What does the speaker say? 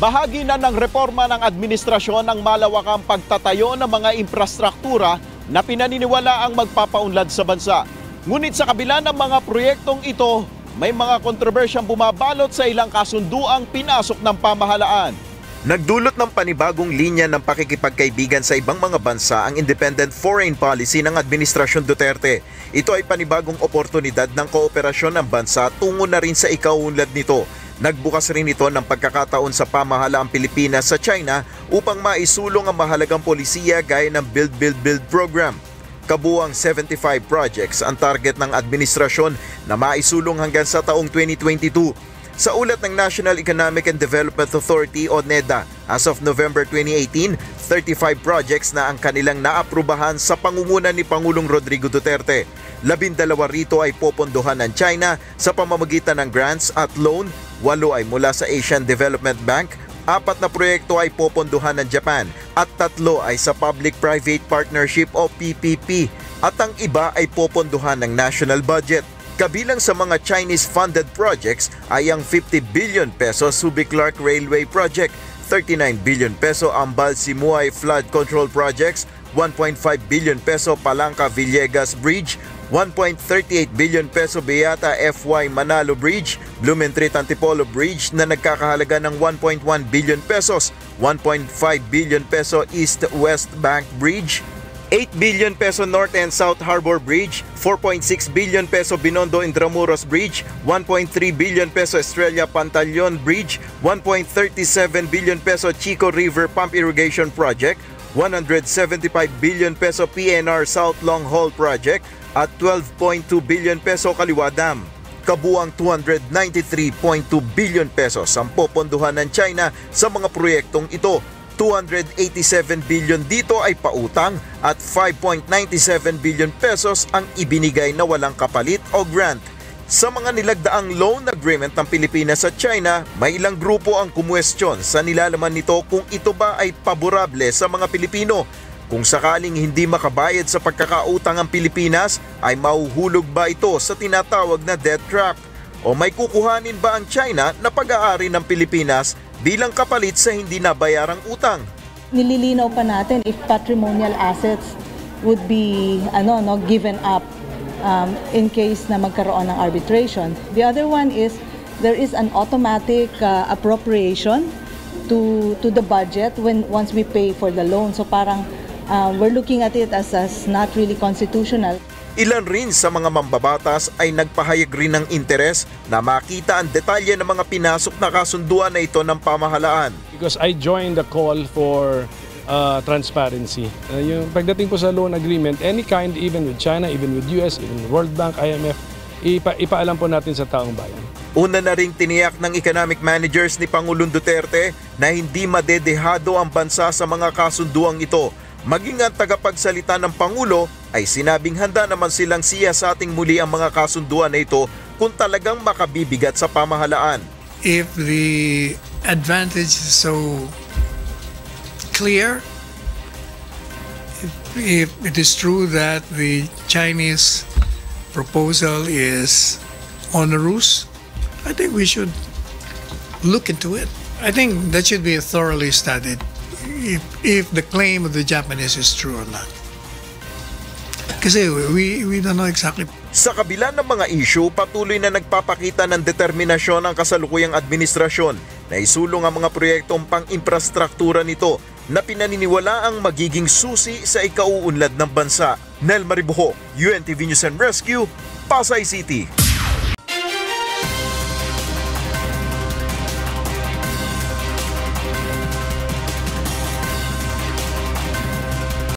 Bahagi na ng reforma ng administrasyon ang malawakang pagtatayo ng mga infrastruktura na pinaniniwala ang magpapaunlad sa bansa. Ngunit sa kabila ng mga proyektong ito, may mga kontrobersyang bumabalot sa ilang kasunduang pinasok ng pamahalaan. Nagdulot ng panibagong linya ng pakikipagkaibigan sa ibang mga bansa ang independent foreign policy ng Administrasyon Duterte. Ito ay panibagong oportunidad ng kooperasyon ng bansa tungo na rin sa ikaunlad nito. Nagbukas rin ito ng pagkakataon sa pamahalaang Pilipinas sa China upang maisulong ang mahalagang polisiya gaya ng Build Build Build program. Kabuang 75 projects ang target ng administrasyon na maisulong hanggang sa taong 2022. Sa ulat ng National Economic and Development Authority o NEDA, as of November 2018, 35 projects na ang kanilang naaprubahan sa pangungunan ni Pangulong Rodrigo Duterte. Labindalawa rito ay popondohan ng China sa pamamagitan ng grants at loan, walo ay mula sa Asian Development Bank, apat na proyekto ay popondohan ng Japan at tatlo ay sa Public-Private Partnership o PPP at ang iba ay popondohan ng national budget. Kabilang sa mga Chinese-funded projects ay ang 50 billion peso Subic Clark Railway Project, 39 billion peso Ambal Simuay Flood Control Projects, 1.5 billion peso Palangka Villegas Bridge, 1.38 billion peso Beata FY Manalo Bridge, Blumentritt Antipolo Bridge na nagkakahalaga ng 1.1 billion pesos, 1.5 billion peso East-West Bank Bridge, 8 billion peso North and South Harbor Bridge, 4.6 billion peso Binondo Intramuros Bridge, 1.3 billion peso Estrella Pantaleon Bridge, 1.37 billion peso Chico River Pump Irrigation Project, 175 billion peso PNR South Long Haul Project at 12.2 billion peso Kaliwa Dam. Kabuang 293.2 billion pesos ang popondohan ng China sa mga proyektong ito 287 billion dito ay pautang at 5.97 billion pesos ang ibinigay na walang kapalit o grant. Sa mga nilagdaang loan agreement ng Pilipinas at China, may ilang grupo ang kumwestiyon sa nilalaman nito kung ito ba ay paborable sa mga Pilipino. Kung sakaling hindi makabayad sa pagkakautang ang Pilipinas, ay mauhulog ba ito sa tinatawag na debt trap? O may kukuhanin ba ang China na pag-aari ng Pilipinas bilang kapalit sa hindi nabayarang utang. Nililinaw pa natin if patrimonial assets would be ano no given up um, in case na magkaroon ng arbitration. The other one is there is an automatic uh, appropriation to to the budget when once we pay for the loan. So parang uh, we're looking at it as as not really constitutional. Ilan rin sa mga mambabatas ay nagpahayag rin ng interes na makita ang detalye ng mga pinasok na kasunduan na ito ng pamahalaan. Because I joined the call for uh, transparency. Uh, yung pagdating po sa loan agreement, any kind, even with China, even with US, even World Bank, IMF, ipa ipaalam po natin sa taong bayan. Una na ring tiniyak ng economic managers ni Pangulong Duterte na hindi madedehado ang bansa sa mga kasunduang ito Maging ang tagapagsalita ng Pangulo ay sinabing handa naman silang siya sa ating muli ang mga kasunduan na ito kung talagang makabibigat sa pamahalaan. If the advantage is so clear, if, if it is true that the Chinese proposal is onerous, I think we should look into it. I think that should be thoroughly studied if, if the claim of the Japanese is true or not. Kasi we, we don't know exactly. Sa kabila ng mga issue, patuloy na nagpapakita ng determinasyon ang kasalukuyang administrasyon na isulong ang mga proyektong pang-infrastruktura nito na pinaniniwala ang magiging susi sa ikauunlad ng bansa. Nel Maribuho, UNTV News and Rescue, Pasay City.